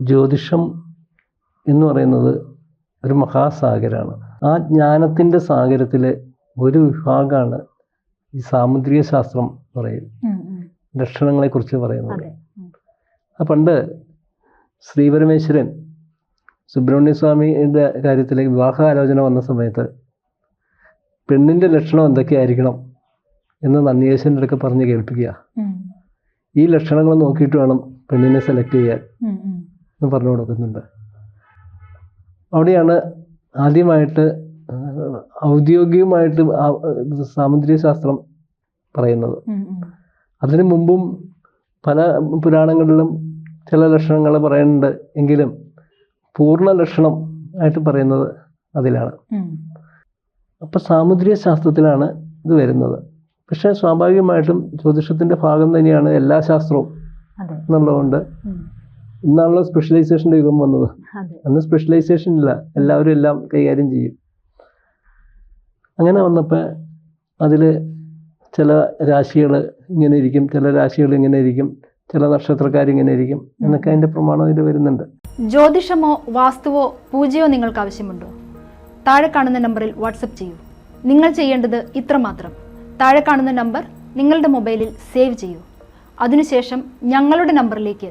ജ്യോതിഷം എന്ന് പറയുന്നത് ഒരു മഹാസാഗരമാണ് ആ ജ്ഞാനത്തിന്റെ സാഗരത്തിലെ ഒരു വിഭാഗമാണ് ഈ സാമുദ്രിക ശാസ്ത്രം പറയും. ലക്ഷണങ്ങളെക്കുറിച്ച് പറയുന്നത്. ആ പണ്ട് ശ്രീപരമേശ്വരൻ സുബ്രഹ്മണ്യ സ്വാമിയുടെ കാര്യത്തിലേക്ക് വിവാഹാലോചന വന്ന സമയത്ത് പെണ്ണിന്റെ ലക്ഷണം എന്തൊക്കെയായിരിക്കണം എന്ന് നന്ദിയേശന്റെ അടുക്കെ പറഞ്ഞ് കേൾപ്പിക്കുക. ഈ ലക്ഷണങ്ങൾ നോക്കിയിട്ട് വേണം പെണ്ണിനെ സെലക്ട് ചെയ്യാൻ. എന്ന് പറഞ്ഞു കൊടുക്കുന്നുണ്ട്. അവിടെയാണ് ആദ്യമായിട്ട് ഔദ്യോഗികമായിട്ട് സാമുദ്രിക ശാസ്ത്രം പറയുന്നത്. അതിനു മുമ്പും പല പുരാണങ്ങളിലും ചില ലക്ഷണങ്ങൾ പറയുന്നുണ്ട് എങ്കിലും പൂർണ ലക്ഷണം ആയിട്ട് പറയുന്നത് അതിലാണ്. അപ്പൊ സാമുദ്രിക ശാസ്ത്രത്തിലാണ് ഇത് വരുന്നത്. പക്ഷേ സ്വാഭാവികമായിട്ടും ജ്യോതിഷത്തിന്റെ ഭാഗം തന്നെയാണ് എല്ലാ ശാസ്ത്രവും എന്നുള്ളതുകൊണ്ട്. ഇന്നാണല്ലോ സ്പെഷ്യലൈസേഷന്റെ യുഗം വന്നത്. അന്ന് സ്പെഷ്യലൈസേഷൻ ഇല്ല. എല്ലാവരും എല്ലാം കൈകാര്യം ചെയ്യും. അങ്ങനെ വന്നപ്പോൾ അതിൽ ചില രാശികൾ ഇങ്ങനെ ഇരിക്കും ചില രാശികൾ ഇങ്ങനെ ഇരിക്കും ചില നക്ഷത്രക്കാർ ഇങ്ങനെ ഇരിക്കും എന്നൊക്കെ അതിന്റെ പ്രമാണം ഇതിൽ വരുന്നുണ്ട്. ജ്യോതിഷമോ വാസ്തുവോ പൂജയോ നിങ്ങൾക്ക് ആവശ്യമുണ്ടോ? താഴെ കാണുന്ന നമ്പറിൽ വാട്സപ്പ് ചെയ്യൂ. നിങ്ങൾ ചെയ്യേണ്ടത് ഇത്രമാത്രം. താഴെ കാണുന്ന നമ്പർ നിങ്ങളുടെ മൊബൈലിൽ സേവ് ചെയ്യൂ. അതിനുശേഷം ഞങ്ങളുടെ നമ്പറിലേക്ക്